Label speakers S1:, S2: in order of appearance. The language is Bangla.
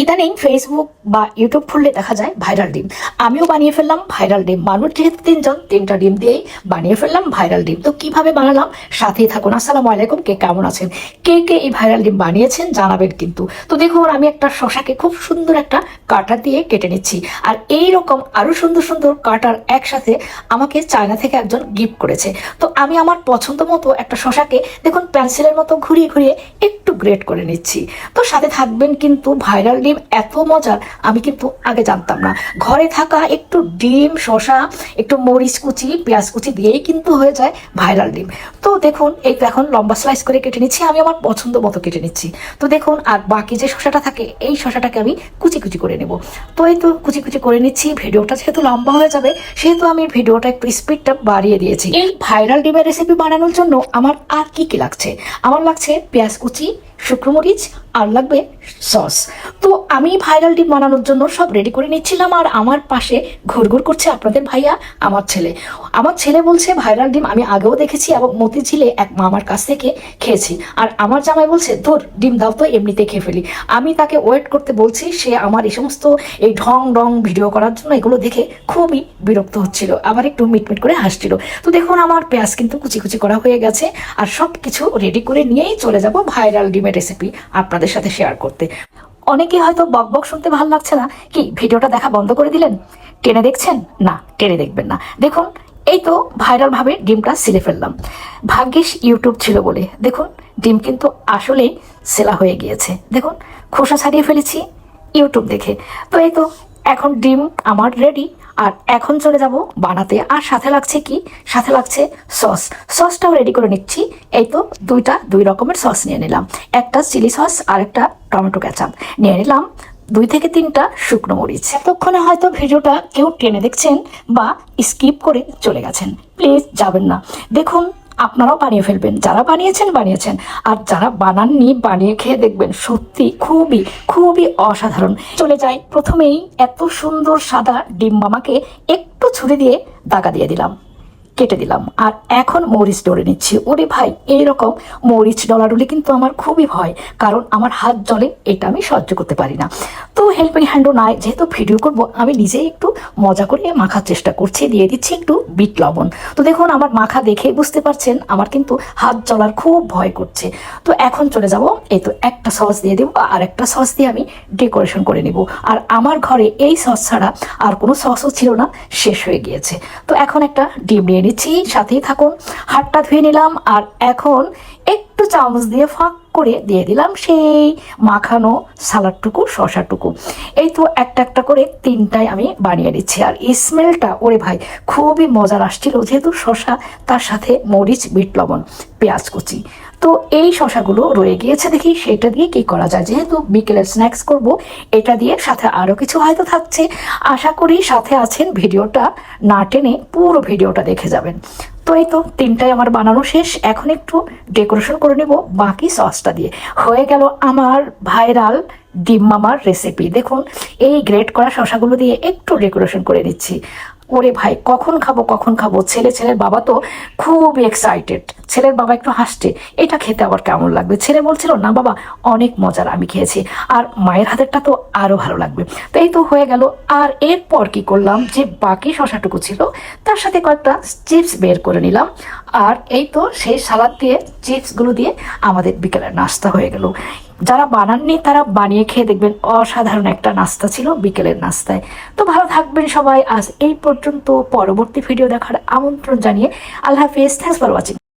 S1: ইদানিং ফেসবুক বা ইউটিউব খুললে দেখা যায় ভাইরাল ডিম। আমিও বানিয়ে ফেললাম ভাইরাল ডিম। মানুষ যেহেতু তিনজন, তিনটা ডিম দিয়েই বানিয়ে ফেললাম ভাইরাল ডিম। তো কীভাবে বানালাম? সাথেই থাকুন। আসসালামু আলাইকুম। কে কেমন আছেন? কে কে এই ভাইরাল ডিম বানিয়েছেন জানাবেন কিন্তু। তো দেখুন, আমি একটা শশাকে খুব সুন্দর একটা কাটার দিয়ে কেটে নিচ্ছি। আর এই রকম আরও সুন্দর সুন্দর কাটার একসাথে আমাকে চায়না থেকে একজন গিফট করেছে। তো আমি আমার পছন্দ মতো একটা শশাকে দেখুন পেন্সিলের মতো ঘুরিয়ে ঘুরিয়ে একটু গ্রেড করে নিচ্ছি। তো সাথে থাকবেন কিন্তু ভাইরাল ডিম এত মজার, আমি কিন্তু আগে জানতাম না। ঘরে থাকা একটু ডিম শশা একটু মরিচ কুচি, পেঁয়াজ কুচি দিয়েই কিন্তু হয়ে যায় ভাইরাল ডিম। তো দেখুন, এই এখন লম্বা স্লাইস করে কেটে নিচ্ছি, আমি আমার পছন্দ মতো কেটে নিচ্ছি। তো দেখুন, আর বাকি যে শশাটা থাকে, এই শশাটাকে আমি কুচি কুচি করে নেব। তো এই তো কুচি কুচি করে নিচ্ছি, ভিডিওটা যেহেতু লম্বা হয়ে যাবে, সেহেতু আমি ভিডিওটা একটু স্পিডটা বাড়িয়ে দিয়েছি। এই ভাইরাল ডিমের রেসিপি বানানোর জন্য আমার আর কি কি লাগছে? আমার লাগছে পেঁয়াজ কুচি শুকনো মরিচ আর লাগবে সস। তো আমি ভাইরাল ডিম বানানোর জন্য সব রেডি করে নিচ্ছিলাম আর আমার পাশে ঘুরঘুর করছে আপনাদের ভাইয়া, আমার ছেলে। আমার ছেলে বলছে ভাইরাল ডিম আমি আগেও দেখেছি এবং মতিঝিলে এক মামার কাছ থেকে খেয়েছি। আর আমার জামাই বলছে, তোর ডিম দাও তো এমনিতে খেয়ে ফেলি। আমি তাকে ওয়েট করতে বলছি, সে আমার এই সমস্ত এই ঢং ঢং ভিডিও করার জন্য এগুলো দেখে খুবই বিরক্ত হচ্ছিল, আবার একটু মিটমিট করে হাসছিল। তো দেখুন, আমার পেঁয়াজ কিন্তু কুচি কুচি করা হয়ে গেছে, আর সব কিছু রেডি করে নিয়েই চলে যাব ভাইরাল ডিমের রেসিপি আপনাদের সাথে শেয়ার করতে। অনেকে হয়তো বক বক শুনতে ভালো লাগছে না। কি, ভিডিওটা দেখা বন্ধ করে দিলেন? টেনে দেখছেন? না, টেনে দেখবেন না। দেখুন, এই তো ভাইরাল ভাবে ডিমটা সিলে ফেললাম। ভাগ্যিস ইউটিউব ছিল বলে। দেখুন, ডিম কিন্তু আসলেই সেলা হয়ে গিয়েছে। দেখুন, খোসা ছাড়িয়ে ফেলেছি ইউটিউব দেখে। তো এই তো, এখন ডিম আমার রেডি আর এখন চলে যাব বানাতে। আর সাথে লাগছে কি? সাথে লাগছে সস। সসটাও রেডি করে নিচ্ছি। এই তো দুইটা, দুই রকমের সস নিয়ে নিলাম। একটা চিলি সস আর একটা টমেটো ক্যাচাপ নিয়ে নিলাম দুই থেকে তিনটা শুকনো মরিচ। এতক্ষণে হয়তো ভিডিওটা কেউ টেনে দেখছেন বা স্কিপ করে চলে গেছেন। প্লিজ যাবেন না। দেখুন আপনারাও বানিয়ে ফেলবেন। যারা বানিয়েছেন বানিয়েছেন। আর যারা বানাননি, বানিয়ে খেয়ে দেখবেন, সত্যি খুবই খুবই অসাধারণ। চলে যাই, প্রথমেই এত সুন্দর সাদা ডিম মামাকে একটু ছুরি দিয়ে দাগা দিয়ে দিলাম, কেটে দিলাম। আর এখন মরিচ ডলে নিচ্ছি। ওরে ভাই, এইরকম মরিচ ডলাডলি কিন্তু আমার খুবই ভয়, কারণ আমার হাত জলে এটা আমি সহ্য করতে পারি না। হেল্পিং হ্যান্ডও নাই। যেহেতু ভিডিও করব, আমি নিজেই একটু মজা করে মাখার চেষ্টা করছি। দিয়ে দিচ্ছি একটু বিট লবণ। তো দেখুন, আমার মাখা দেখে বুঝতে পারছেন, আমার কিন্তু হাত চলার খুব ভয় করছে। তো এখন চলে যাব। এই তো একটা সস দিয়ে দেবো, আর একটা সস দিয়ে আমি ডেকোরেশন করে নিব। আর আমার ঘরে এই সস ছাড়া আর কোনো সসও ছিল না, শেষ হয়ে গিয়েছে। তো এখন একটা ডিম নিয়ে নিচ্ছি, সাথেই থাকুন। হাতটা ধুয়ে নিলাম, আর এখন একটু চামচ দিয়ে ফাঁক করে দিয়ে দিলাম সেই মাখানো সালাডটুকু শশাটুকু এই তো একটা একটা করে তিনটাই আমি বানিয়ে নিচ্ছি। আর স্মেলটা ওরে ভাই, খুবই মজার আসছিল। যেহেতু শশা তার সাথে মরিচ, বিট, লবণ, পেঁয়াজ কুচি। তো এই শশাগুলো রয়ে গিয়েছে দেখি সেটা দিয়ে কি করা যায়। যেহেতু বিকেলের স্ন্যাক্স করব, এটা দিয়ে সাথে আরও কিছু হয়তো থাকছে। আশা করি সাথে আছেন ভিডিওটা না টেনে পুরো ভিডিওটা দেখে যাবেন। তো এই তো তিনটাই আমার বানানো শেষ। এখন একটু ডেকোরেশন করে নেব বাকি সসটা দিয়ে। হয়ে গেল আমার ভাইরাল ডিম মামার রেসিপি দেখুন, এই গ্রেট করা শশাগুলো দিয়ে একটু ডেকোরেশন করে নিচ্ছি। ওরে ভাই, কখন খাব কখন খাব? ছেলে, ছেলের বাবা তো খুব এক্সাইটেড ছেলের বাবা একটু হাসছে, এটা খেতে আবার কেমন লাগবে? ছেলে বলছিল, না বাবা, অনেক মজার আমি খেয়েছি, আর মায়ের হাতেরটা তো আরও ভালো লাগবে। তো এই তো হয়ে গেল। আর এরপর কি করলাম যে বাকি শশাটুকু ছিল, তার সাথে কয়েকটা চিপস বের করে নিলাম। আর এই তো সেই সালাদ দিয়ে, চিপসগুলো দিয়ে আমাদের বিকেলের নাস্তা হয়ে গেল। যারা বানাননি, তারা বানিয়ে খেয়ে দেখবেন অসাধারণ একটা নাস্তা ছিল বিকেলের নাস্তায়। তো ভালো থাকবেন সবাই। আজ এই পর্যন্ত। পরবর্তী ভিডিও দেখার আমন্ত্রণ জানিয়ে আল্লাহ হাফিজ। Thanks for watching